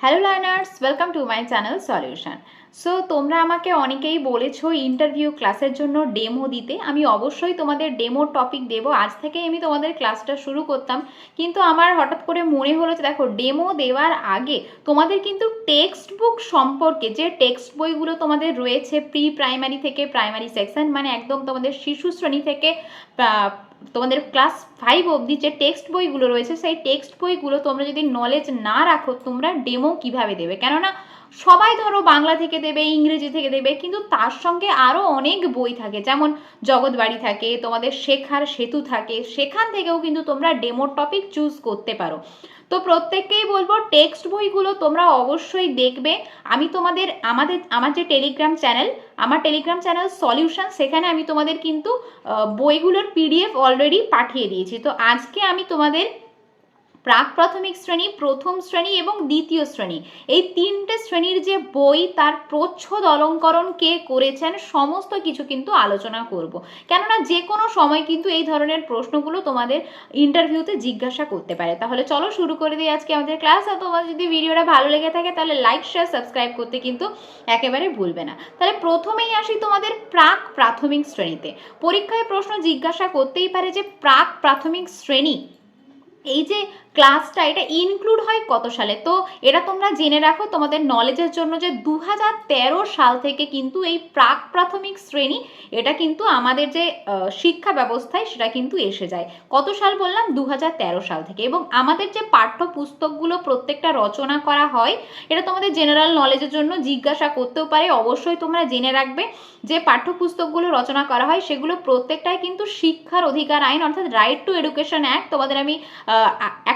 Hello learners welcome to my channel solution so তোমরা আমাকে অনেকেই বলেছ ইন্টারভিউ ক্লাসের জন্য ডেমো দিতে। আমি অবশ্যই তোমাদের ডেমো টপিক দেবো। আজ থেকে আমি তোমাদের ক্লাসটা শুরু করতাম। কিন্তু আমার হঠাৎ করে মনে হলো যে, দেখো ডেমো দেওয়ার আগে তোমাদের কিন্তু টেক্সট বুক সম্পর্কে যে টেক্সট বইগুলো তোমাদের রয়েছে প্রি প্রাইমারি থেকে প্রাইমারি সেকশন মানে একদম তোমাদের শিশু শ্রেণি থেকে তোমাদের ক্লাস ফাইভ অবধি যে টেক্সট বইগুলো রয়েছে, সেই টেক্সট বইগুলো তোমরা যদি নলেজ না রাখো, তোমরা ডেমো কীভাবে দেবে? কেননা সবাই ধরো বাংলা থেকে দেবে, ইংরেজি থেকে দেবে, কিন্তু তার সঙ্গে আরও অনেক বই থাকে। যেমন জগৎবাড়ি থাকে, তোমাদের শেখার সেতু থাকে, সেখান থেকেও কিন্তু তোমরা ডেমো টপিক চুজ করতে পারো। তো প্রত্যেককেই বলব টেক্সট বইগুলো তোমরা অবশ্যই দেখবে। আমি তোমাদের, আমাদের, আমার যে টেলিগ্রাম চ্যানেল আমার টেলিগ্রাম চ্যানেল সলিউশন সেখানে আমি তোমাদের কিন্তু বইগুলোর পিডিএফ অলরেডি পাঠিয়ে দিয়েছি। তো আজকে আমি তোমাদের প্রাক প্রাথমিক শ্রেণি, প্রথম শ্রেণি এবং দ্বিতীয় শ্রেণি। এই তিনটে শ্রেণির যে বই, তার প্রচ্ছদ অলঙ্করণ কে করেছেন, সমস্ত কিছু কিন্তু আলোচনা করব। কেননা যে কোনো সময় কিন্তু এই ধরনের প্রশ্নগুলো তোমাদের ইন্টারভিউতে জিজ্ঞাসা করতে পারে। তাহলে চলো শুরু করে দিই আজকে আমাদের ক্লাস আর তোমার যদি ভিডিওটা ভালো লেগে থাকে, তাহলে লাইক শেয়ার সাবস্ক্রাইব করতে কিন্তু একেবারে ভুলবে না। তাহলে প্রথমেই আসি তোমাদের প্রাক প্রাথমিক শ্রেণীতে। পরীক্ষায় প্রশ্ন জিজ্ঞাসা করতেই পারে যে প্রাক প্রাথমিক শ্রেণি, এই যে ক্লাসটা এটা ইনক্লুড হয় কত সালে? তো এটা তোমরা জেনে রাখো, তোমাদের নলেজের জন্য যে দু হাজার তেরো সাল থেকে কিন্তু এই প্রাক প্রাথমিক শ্রেণি, এটা কিন্তু আমাদের যে শিক্ষা ব্যবস্থায় সেটা কিন্তু এসে যায়। কত সাল বললাম? দু হাজার তেরো সাল থেকে। এবং আমাদের যে পাঠ্য পুস্তকগুলো প্রত্যেকটা রচনা করা হয়, এটা তোমাদের জেনারেল নলেজের জন্য জিজ্ঞাসা করতেও পারে। অবশ্যই তোমরা জেনে রাখবে যে পাঠ্যপুস্তকগুলো রচনা করা হয়, সেগুলো প্রত্যেকটাই কিন্তু শিক্ষার অধিকার আইন, অর্থাৎ রাইট টু এডুকেশন অ্যাক্ট তোমাদের আমি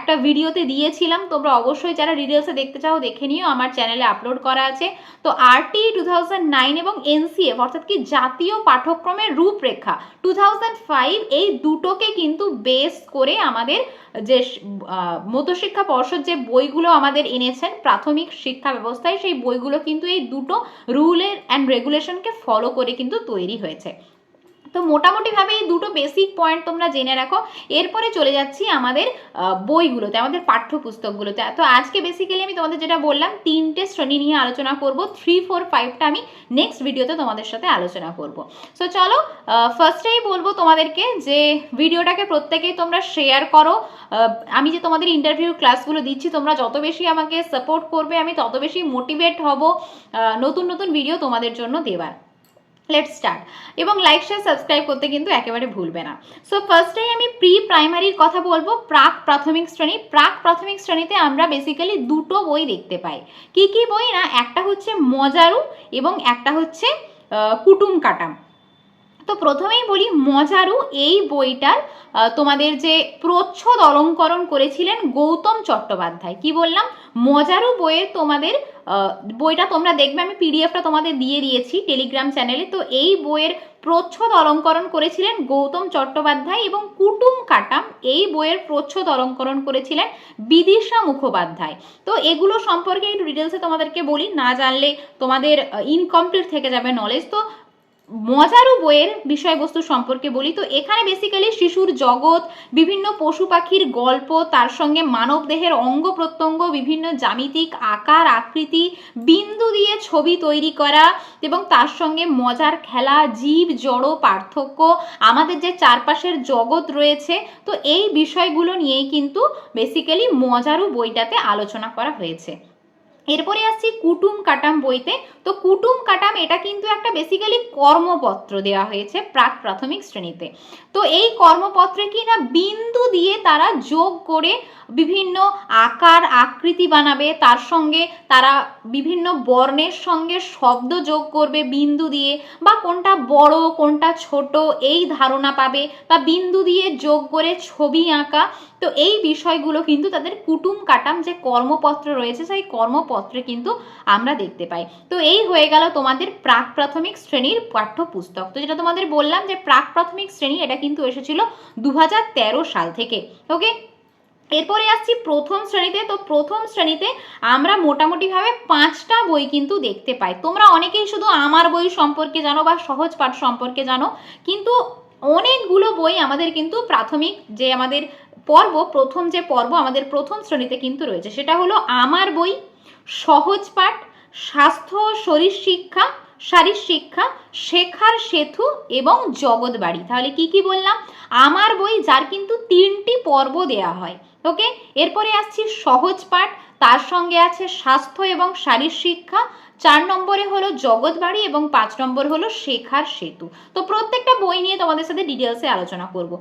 একটা ভিডিওতে দিয়েছিলাম, তোমরা অবশ্যই যারা ডিটেলসে দেখতে চাও দেখে নিও, আমার চ্যানেলে আপলোড করা আছে। তো আরটি টু নাইন এবং এনসিএফ অর্থাৎ কি জাতীয় পাঠ্যক্রমের রূপরেখা টু ফাইভ এই দুটোকে কিন্তু বেস করে আমাদের যে মধ্যশিক্ষা পর্ষদ যে বইগুলো আমাদের এনেছেন, প্রাথমিক শিক্ষা ব্যবস্থায়, সেই বইগুলো কিন্তু এই দুটো রুলের অ্যান্ড রেগুলেশনকে ফলো করে কিন্তু তৈরি হয়েছে। তো মোটামুটিভাবে এই দুটো বেসিক পয়েন্ট তোমরা জেনে রাখো। এরপরে চলে যাচ্ছি আমাদের বইগুলোতে, আমাদের পাঠ্যপুস্তকগুলোতে। তো আজকে বেসিক্যালি আমি তোমাদের যেটা বললাম, তিনটে শ্রেণি নিয়ে আলোচনা করব থ্রি ফোর ফাইভটা আমি নেক্সট ভিডিওতে তোমাদের সাথে আলোচনা করব। সো চলো ফার্স্টেই বলব তোমাদেরকে যে ভিডিওটাকে প্রত্যেকেই তোমরা শেয়ার করো। আমি যে তোমাদের ইন্টারভিউ ক্লাসগুলো দিচ্ছি, তোমরা যত বেশি আমাকে সাপোর্ট করবে, আমি তত বেশি মোটিভেট হব নতুন নতুন ভিডিও তোমাদের জন্য দেওয়ার লেট স্টার্ট এবং লাইক শেয়ার সাবস্ক্রাইব করতে কিন্তু একেবারে ভুলবে না। সো ফার্স্টেই আমি প্রি প্রাইমারির কথা বলব, প্রাক প্রাথমিক শ্রেণি। প্রাক প্রাথমিক শ্রেণীতে আমরা বেসিক্যালি দুটো বই দেখতে পাই। কি কি বই না? একটা হচ্ছে মজারু এবং একটা হচ্ছে কুটুম কাটাম। তো প্রথমেই বলি মজারু এই বইটার তোমাদের যে প্রচ্ছদ অলঙ্করণ করেছিলেন গৌতম চট্টোপাধ্যায়। কি বললাম? মজারু বইয়ের তোমাদের বইটা তোমরা দেখবে, আমি পিডিএফটা তোমাদের দিয়ে দিয়েছি টেলিগ্রাম চ্যানেলে তো এই বইয়ের প্রচ্ছদ অলঙ্করণ করেছিলেন গৌতম চট্টোপাধ্যায় এবং কুটুম কাটাম এই বইয়ের প্রচ্ছদ অলঙ্করণ করেছিলেন বিদিশা মুখোপাধ্যায়। তো এগুলো সম্পর্কে একটু ডিটেলসে তোমাদেরকে বলি, না জানলে তোমাদের ইনকমপ্লিট থেকে যাবে নলেজ তো মজারু বইয়ের বিষয়বস্তু সম্পর্কে বলি, তো এখানে বেসিক্যালি শিশুর জগৎ, বিভিন্ন পশু পাখির গল্প, তার সঙ্গে মানব দেহের অঙ্গ প্রত্যঙ্গ, বিভিন্ন জ্যামিতিক আকার, আকৃতি, বিন্দু দিয়ে ছবি তৈরি করা এবং তার সঙ্গে মজার খেলা, জীব, জড়, পার্থক্য, আমাদের যে চারপাশের জগৎ রয়েছে, তো এই বিষয়গুলো নিয়েই কিন্তু বেসিক্যালি মজারু বইটাতে আলোচনা করা হয়েছে। এরপরে আসছি কুটুম কাটাম বইতে। তো কুটুম কাটাম, এটা কিন্তু একটা বেসিক্যালি কর্মপত্র দেওয়া হয়েছে প্রাক প্রাথমিক শ্রেণীতে। তো এই কর্মপত্রে কি না বিন্দু দিয়ে তারা যোগ করে বিভিন্ন আকার, আকৃতি বানাবে, তার সঙ্গে তারা বিভিন্ন বর্ণের সঙ্গে শব্দ যোগ করবে বিন্দু দিয়ে, বা কোনটা বড়, কোনটা ছোট, এই ধারণা পাবে, বা বিন্দু দিয়ে যোগ করে ছবি আঁকা। তো এই বিষয়গুলো কিন্তু তাদের কুটুম কাটাম যে কর্মপত্র রয়েছে, সেই কর্মপত্রে কিন্তু আমরা দেখতে পাই। তো এই হয়ে গেল তোমাদের প্রাক প্রাথমিক শ্রেণির পাঠ্যপুস্তক। তো যেটা তোমাদের বললাম যে প্রাক প্রাথমিক শ্রেণি, এটা কিন্তু এসেছিল দু হাজার তেরো সাল থেকে। ওকে এরপরে আসছি প্রথম শ্রেণীতে। তো প্রথম শ্রেণীতে আমরা মোটামুটিভাবে পাঁচটা বই কিন্তু দেখতে পাই। তোমরা অনেকেই শুধু আমার বই সম্পর্কে জানো বা সহজ পাঠ সম্পর্কে জানো, কিন্তু অনেকগুলো বই আমাদের কিন্তু প্রাথমিক যে আমাদের পর্ব, প্রথম যে পর্ব আমাদের প্রথম শ্রেণীতে কিন্তু রয়েছে। সেটা হলো আমার বই সহজ পাঠ, স্বাস্থ্য শরীর শিক্ষা, শারীর শিক্ষা, শেখার সেতু এবং জগৎবাড়ি তাহলে কি কি বললাম? আমার বই যার কিন্তু তিনটি পর্ব দেয়া হয়। ওকে? এরপরে আসছি সহজ পাঠ, তার সঙ্গে আছে স্বাস্থ্য এবং শারীর শিক্ষা, চার নম্বরে হলো জগৎবাড়ি এবং পাঁচ নম্বর হলো শেখার সেতু। তো প্রত্যেকটা বই নিয়ে তোমাদের সাথে ডিটেলসে আলোচনা করব।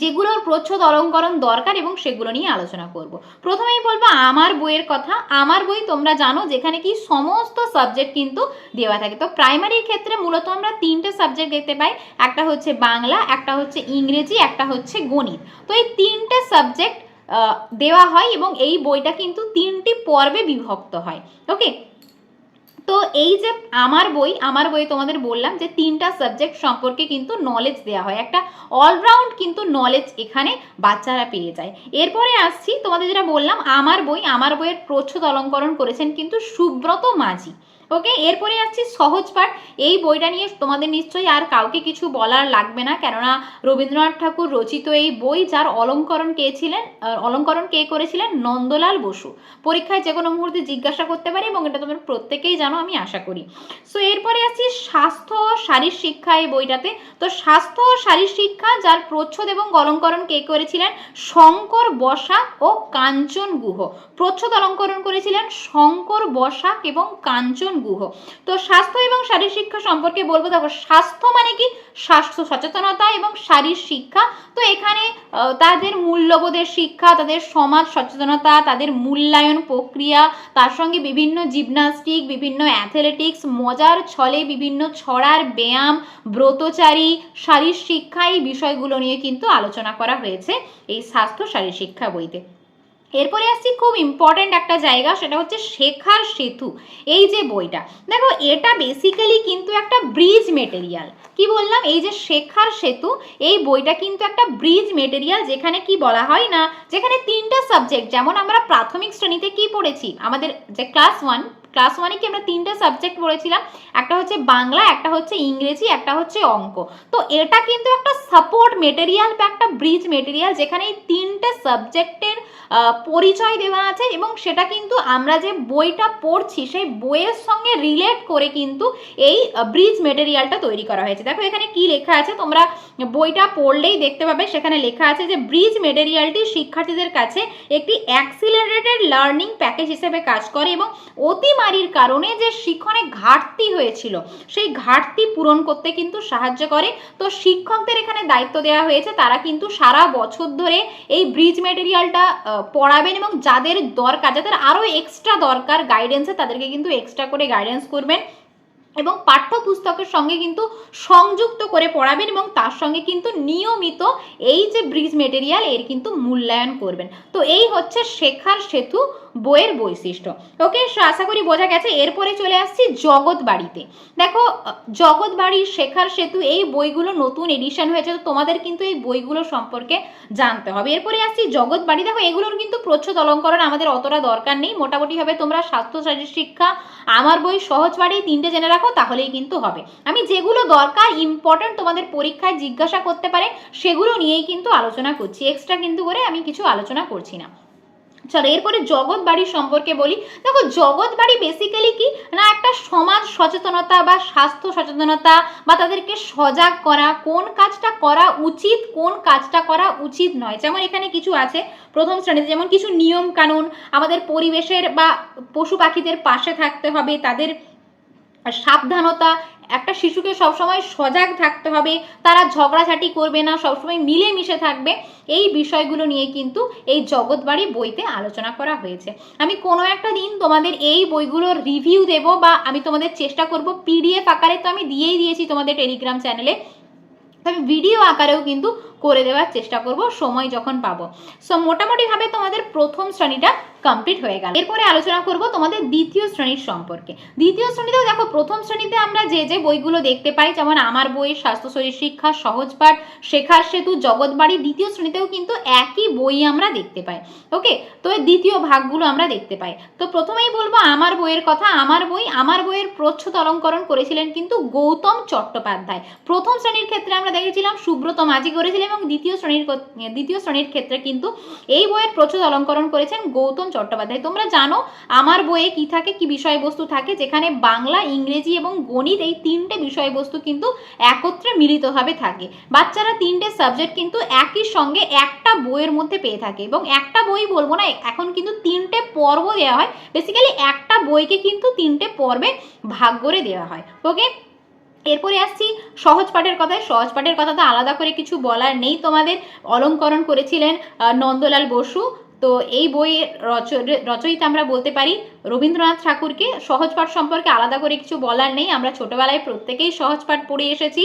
যেগুলোর প্রচ্ছদ অলঙ্করণ দরকার এবং সেগুলো নিয়ে আলোচনা করব। প্রথমেই বলব আমার বইয়ের কথা। আমার বই তোমরা জানো যেখানে কি সমস্ত সাবজেক্ট কিন্তু দেওয়া থাকে। তো প্রাইমারির ক্ষেত্রে মূলত আমরা তিনটে সাবজেক্ট দেখতে পাই। একটা হচ্ছে বাংলা, একটা হচ্ছে ইংরেজি, একটা হচ্ছে গণিত। তো এই তিনটে সাবজেক্ট দেওয়া হয় এবং এই বইটা কিন্তু তিনটি পর্বে বিভক্ত হয়। ওকে তো এই যে আমার বই আমার বই তোমাদের বললাম যে তিনটা সাবজেক্ট সম্পর্কে কিন্তু নলেজ দেওয়া হয়। একটা অলরাউন্ড কিন্তু নলেজ এখানে বাচ্চারা পেয়ে যায়। এরপরে আসছি তোমাদের যেটা বললাম, আমার বই, আমার বইয়ের প্রচ্ছদ অলঙ্করণ করেছেন কিন্তু সুব্রত মাঝি। ওকে এরপরে আসছি সহজ পাঠ এই বইটা নিয়ে তোমাদের নিশ্চয়ই আর কাউকে কিছু বলার লাগবে না, কেননা রবীন্দ্রনাথ ঠাকুর রচিত এই বই যার অলঙ্করণ কে ছিলেন অলঙ্করণ কে করেছিলেন? নন্দলাল বসু। পরীক্ষায় যে কোনো মুহূর্তে জিজ্ঞাসা করতে পারি এবং এটা তোমার প্রত্যেকেই জানো, আমি আশা করি। সো এরপরে আসছি ও শারীর শিক্ষা এই বইটাতে। তো স্বাস্থ্য ও শারীর শিক্ষা, যার প্রচ্ছদ এবং অলঙ্করণ কে করেছিলেন? শঙ্কর বসাক ও কাঞ্চন গুহ। প্রচ্ছদ অলঙ্করণ করেছিলেন শঙ্কর বসাক এবং কাঞ্চন গুহ। তো স্বাস্থ্য এবং শারীর শিক্ষা সম্পর্কে বলব, দেখো, স্বাস্থ্য মানে কি? স্বাস্থ্য, সচেতনতা এবং শারীর শিক্ষা। তো এখানে তাদের মূল্যবোধের শিক্ষা, তাদের সমাজ সচেতনতা, তাদের মূল্যায়ন প্রক্রিয়া, তার সঙ্গে বিভিন্ন জিমনাস্টিক, বিভিন্ন অ্যাথলেটিক্স, মজার ছলে বিভিন্ন ছড়ার ব্যায়াম, ব্রতচারী, শারীর শিক্ষা এই বিষয়গুলো নিয়ে কিন্তু আলোচনা করা হয়েছে এই স্বাস্থ্য শারীর শিক্ষা বইতে। এরপরে আসছি খুব ইম্পর্ট্যান্ট একটা জায়গা, সেটা হচ্ছে শেখার সেতু, এই যে বইটা। দেখো, এটা বেসিক্যালি কিন্তু একটা ব্রিজ মেটেরিয়াল কি বললাম? এই যে শেখার সেতু, এই বইটা কিন্তু একটা ব্রিজ মেটেরিয়াল যেখানে কি বলা হয় না, যেখানে তিনটা সাবজেক্ট যেমন আমরা প্রাথমিক শ্রেণীতে কি পড়েছি? আমাদের যে ক্লাস ওয়ান ক্লাস ওয়ানে কি আমরা তিনটে সাবজেক্ট পড়েছিলাম? একটা হচ্ছে বাংলা, একটা হচ্ছে ইংরেজি, একটা হচ্ছে অঙ্ক। তো এটা কিন্তু একটা সাপোর্ট মেটেরিয়াল বা একটা ব্রিজ মেটেরিয়াল যেখানে এই তিনটে সাবজেক্টের পরিচয় দেওয়া আছে এবং সেটা কিন্তু আমরা যে বইটা পড়ছি, সেই বইয়ের সঙ্গে রিলেট করে কিন্তু এই ব্রিজ মেটেরিয়ালটা তৈরি করা হয়েছে। দেখো এখানে কি লেখা আছে? তোমরা বইটা পড়লেই দেখতে পাবে, সেখানে লেখা আছে যে ব্রিজ মেটেরিয়ালটি শিক্ষার্থীদের কাছে একটি অ্যাক্সিলারেটেড লার্নিং প্যাকেজ হিসেবে কাজ করে এবং অতিমারির কারণে যে শিক্ষণে ঘাটতি হয়েছিল, সেই ঘাটতি পূরণ করতে কিন্তু সাহায্য করে। তো শিক্ষকদের এখানে দায়িত্ব দেওয়া হয়েছে, তারা কিন্তু সারা বছর ধরে এই ব্রিজ মেটেরিয়ালটা পড়াবেন এবং যাদের দরকার, যাদের আরও এক্সট্রা দরকার গাইডেন্সে তাদেরকে কিন্তু এক্সট্রা করে গাইডেন্স করবেন এবং পাঠ্যপুস্তকের সঙ্গে কিন্তু সংযুক্ত করে পড়াবেন এবং তার সঙ্গে কিন্তু নিয়মিত এই যে ব্রিজ মেটেরিয়াল এর কিন্তু মূল্যায়ন করবেন। তো এই হচ্ছে শেখার সেতু। বইয়ের বৈশিষ্ট্য। ওকে আশা করি বোঝা গেছে। এরপরে চলে আসছি জগৎ বাড়িতে। দেখো জগৎ বাড়ির শেখার সেতু, এই বইগুলো নতুন এডিশন হয়েছে, তো তোমাদের কিন্তু এই বইগুলো সম্পর্কে জানতে হবে। এরপরে আসছি জগৎ বাড়ি। দেখো, এগুলোর কিন্তু প্রচ্ছদ অলঙ্করণ আমাদের অতটা দরকার নেই। মোটামুটিভাবে তোমরা স্বাস্থ্য, শারীর শিক্ষা, আমার বই, সহজ বাড়ি, তিনটে জেনে রাখো, তাহলেই কিন্তু হবে। আমি যেগুলো দরকার ইম্পর্ট্যান্ট তোমাদের পরীক্ষায় জিজ্ঞাসা করতে পারে, সেগুলো নিয়েই কিন্তু আলোচনা করছি। এক্সট্রা কিন্তু করে আমি কিছু আলোচনা করছি না। চলো এরপরে জগৎ বাড়ি সম্পর্কে বলি। দেখো, জগৎ বাড়ি বেসিক্যালি কি? না, একটা সমাজ সচেতনতা বা স্বাস্থ্য সচেতনতা বা তাদেরকে সজাগ করা, কোন কাজটা করা উচিত, কোন কাজটা করা উচিত নয়। যেমন এখানে কিছু আছে, প্রথম শ্রেণীতে যেমন কিছু নিয়ম কানুন, আমাদের পরিবেশের বা পশু পাখিদের পাশে থাকতে হবে, তাদের সাবধানতা একটা শিশুকে সবসময় সজাগ থাকতে হবে, তারা ঝগড়াঝাটি করবে না, সবসময় মিলেমিশে থাকবে। এই বিষয়গুলো নিয়ে কিন্তু এই জগৎবাড়ি বইতে আলোচনা করা হয়েছে। আমি কোনো একটা দিন তোমাদের এই বইগুলোর রিভিউ দেব বা আমি তোমাদের চেষ্টা করব পিডিএফ আকারে তো আমি দিয়েই দিয়েছি তোমাদের টেলিগ্রাম চ্যানেলে আমি ভিডিও আকারেও কিন্তু করে দেওয়ার চেষ্টা করব, সময় যখন পাবো। সো মোটামুটিভাবে তোমাদের প্রথম শ্রেণীটা কমপ্লিট হয়ে গেল। এরপরে আলোচনা করব তোমাদের দ্বিতীয় শ্রেণির সম্পর্কে। দ্বিতীয় শ্রেণীতেও দেখো, প্রথম শ্রেণীতে আমরা যে যে বইগুলো দেখতে পাই, যেমন আমার বই স্বাস্থ্য শরীর শিক্ষা, সহজ পাঠ, শেখার সেতু জগৎবাড়ি দ্বিতীয় শ্রেণীতেও কিন্তু একই বই আমরা দেখতে পাই। ওকে তো দ্বিতীয় ভাগগুলো আমরা দেখতে পাই। তো প্রথমেই বলব, আমার বইয়ের কথা, আমার বই, আমার বইয়ের প্রচ্ছদ অলঙ্করণ করেছিলেন কিন্তু গৌতম চট্টোপাধ্যায়। প্রথম শ্রেণির ক্ষেত্রে আমরা দেখেছিলাম, সুব্রত মাঝি করেছিলেন এবং দ্বিতীয় শ্রেণির দ্বিতীয় শ্রেণির ক্ষেত্রে কিন্তু এই বইয়ের প্রচ্ছদ অলঙ্করণ করেছেন গৌতম চট্টোপাধ্যায়, তোমরা জানো আমার বইয়ে কি থাকে, কি বিষয়বস্তু থাকে, যেখানে বাংলা, ইংরেজি এবং গণিত এই তিনটে বিষয়বস্তু কিন্তু একত্রে মিলিতভাবে থাকে। বাচ্চারা তিনটে সাবজেক্ট কিন্তু একই সঙ্গে একটা বইয়ের মধ্যে পেয়ে থাকে এবং একটা বই বলব না, এখন কিন্তু তিনটে পর্ব দেওয়া হয়। বেসিক্যালি একটা বইকে কিন্তু তিনটে পর্বে ভাগ করে দেওয়া হয়। ওকে এরপরে আসছি সহজ পাঠের কথায়। সহজ পাঠের কথা তো আলাদা করে কিছু বলার নেই। তোমাদের অলঙ্করণ করেছিলেন নন্দলাল বসু। তো এই বইয়ের রচ রচয়িতা আমরা বলতে পারি রবীন্দ্রনাথ ঠাকুরকে। সহজ পাঠ সম্পর্কে আলাদা করে কিছু বলার নেই, আমরা ছোটবেলায় প্রত্যেকেই সহজ পাঠ পড়ে এসেছি।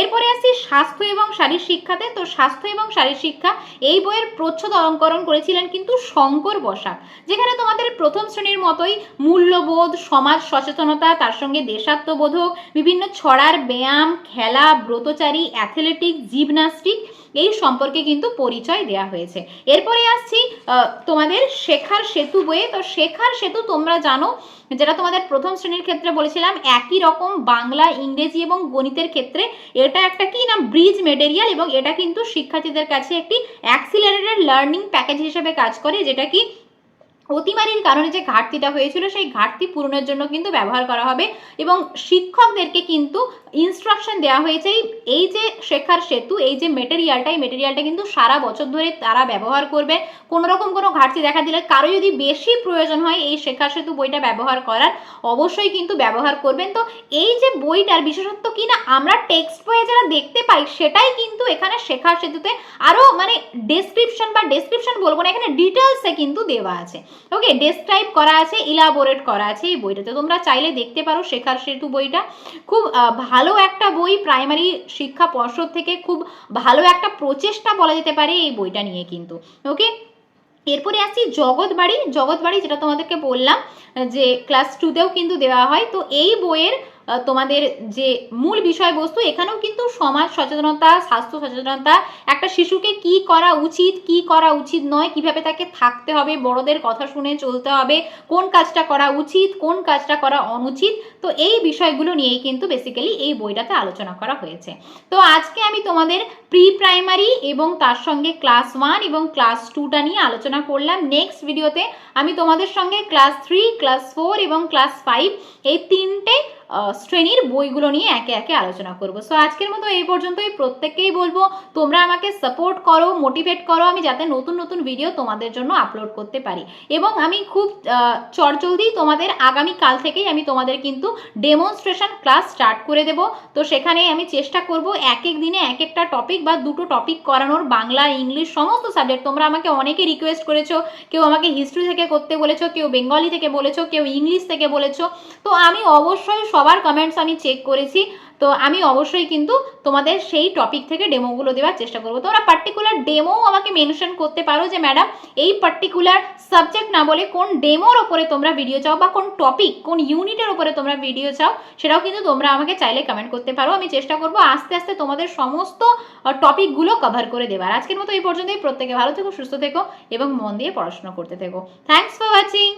এরপরে আসছি স্বাস্থ্য এবং শারীর শিক্ষাতে। তো স্বাস্থ্য এবং শারীর শিক্ষা এই বইয়ের প্রচ্ছদ অলঙ্করণ করেছিলেন কিন্তু শঙ্কর বসাক, যেখানে তোমাদের প্রথম শ্রেণির মতোই মূল্যবোধ, সমাজ সচেতনতা, তার সঙ্গে দেশাত্মবোধক, বিভিন্ন ছড়ার ব্যায়াম, খেলা, ব্রতচারী, অ্যাথলেটিক, জিমনাস্টিক এই সম্পর্কে কিন্তু পরিচয় দেয়া হয়েছে। এরপরে আসছি তোমাদের শেখার সেতু বইয়ে। তো শেখার সেতু তোমরা জানো, যেটা তোমাদের প্রথম শ্রেণির ক্ষেত্রে বলেছিলাম, একই রকম বাংলা, ইংরেজি এবং গণিতের ক্ষেত্রে। এটা একটা কি না ব্রিজ মেটেরিয়াল এবং এটা কিন্তু শিক্ষার্থীদের কাছে একটি অ্যাক্সিলারেটেড লার্নিং প্যাকেজ হিসেবে কাজ করে, যেটা কি অতিমারির কারণে যে ঘাটতিটা হয়েছিল, সেই ঘাটতি পূরণের জন্য কিন্তু ব্যবহার করা হবে এবং শিক্ষকদেরকে কিন্তু ইনস্ট্রাকশন দেওয়া হয়েছে। এই- যে শেখার সেতু, এই যে মেটেরিয়ালটা এই মেটেরিয়ালটা কিন্তু সারা বছর ধরে তারা ব্যবহার করবে। কোনো রকম কোনো ঘাটতি দেখা দিলে কারও যদি বেশি প্রয়োজন হয় এই শেখার সেতু বইটা ব্যবহার করার, অবশ্যই কিন্তু ব্যবহার করবেন। তো এই যে বইটার বিশেষত্ব কি না, আমরা টেক্সট বইয়ে যারা দেখতে পাই, সেটাই কিন্তু এখানে শেখার সেতুতে আরও মানে ডেসক্রিপশন বা ডেসক্রিপশন বলব না, এখানে ডিটেলসে কিন্তু দেওয়া আছে। ওকে ডেসক্রাইব করা আছে ইলাবোরেট করা আছে এই বইটাতে। তোমরা চাইলে দেখতে পারো শেখার সেতু বইটা। খুব ভালো একটা বই প্রাইমারি শিক্ষা পর্ষদ থেকে খুব ভালো একটা প্রচেষ্টা বলা যেতে পারে এই বইটা নিয়ে কিন্তু। ওকে এরপরে আসছি জগৎবাড়ি। জগৎবাড়ি যেটা তোমাদেরকে বললাম, যে ক্লাস টুতেও কিন্তু দেওয়া হয়। তো এই বইয়ের তোমাদের যে মূল বিষয়বস্তু, এখানেও কিন্তু সমাজ সচেতনতা, স্বাস্থ্য সচেতনতা, একটা শিশুকে কি করা উচিত, কি করা উচিত নয়, কীভাবে তাকে থাকতে হবে, বড়দের কথা শুনে চলতে হবে, কোন কাজটা করা উচিত, কোন কাজটা করা অনুচিত, তো এই বিষয়গুলো নিয়েই কিন্তু বেসিক্যালি এই বইটাতে আলোচনা করা হয়েছে। তো আজকে আমি তোমাদের প্রি প্রাইমারি এবং তার সঙ্গে ক্লাস ওয়ান এবং ক্লাস টুটা নিয়ে আলোচনা করলাম। নেক্সট ভিডিওতে আমি তোমাদের সঙ্গে ক্লাস থ্রি ক্লাস ফোর এবং ক্লাস ফাইভ এই তিনটে শ্রেণির বইগুলো নিয়ে একে একে আলোচনা করব। সো আজকের মতো এই পর্যন্তই। প্রত্যেককেই বলব, তোমরা আমাকে সাপোর্ট করো মোটিভেট করো, আমি যাতে নতুন নতুন ভিডিও তোমাদের জন্য আপলোড করতে পারি। এবং আমি খুব চটজলদি তোমাদের আগামী কাল থেকেই আমি তোমাদের কিন্তু ডেমনস্ট্রেশন ক্লাস স্টার্ট করে দেব। তো সেখানে আমি চেষ্টা করব এক এক দিনে এক একটা টপিক বা দুটো টপিক করানোর বাংলা, ইংলিশ সমস্ত সাবজেক্ট তোমরা আমাকে অনেকে রিকোয়েস্ট করেছ, কেউ আমাকে হিস্ট্রি থেকে করতে বলেছ, কেউ বেঙ্গলি থেকে বলেছ, কেউ ইংলিশ থেকে বলেছ। তো আমি অবশ্যই সবার কমেন্টস আমি চেক করেছি। তো আমি অবশ্যই কিন্তু তোমাদের সেই টপিক থেকে ডেমোগুলো দেওয়ার চেষ্টা করব। তোমরা পার্টিকুলার ডেমো আমাকে মেনশন করতে পারো যে ম্যাডাম এই পার্টিকুলার সাবজেক্ট না বলে কোন ডেমোর ওপরে তোমরা ভিডিও চাও বা কোন টপিক কোন ইউনিটের ওপরে তোমরা ভিডিও চাও, সেটাও কিন্তু তোমরা আমাকে চাইলে কমেন্ট করতে পারো। আমি চেষ্টা করব আস্তে আস্তে তোমাদের সমস্ত টপিকগুলো কভার করে দেবার। আজকের মতো এই পর্যন্তই। প্রত্যেকে ভালো থেকো, সুস্থ থেকো এবং মন দিয়ে পড়াশোনা করতে থেকো। Thanks for watching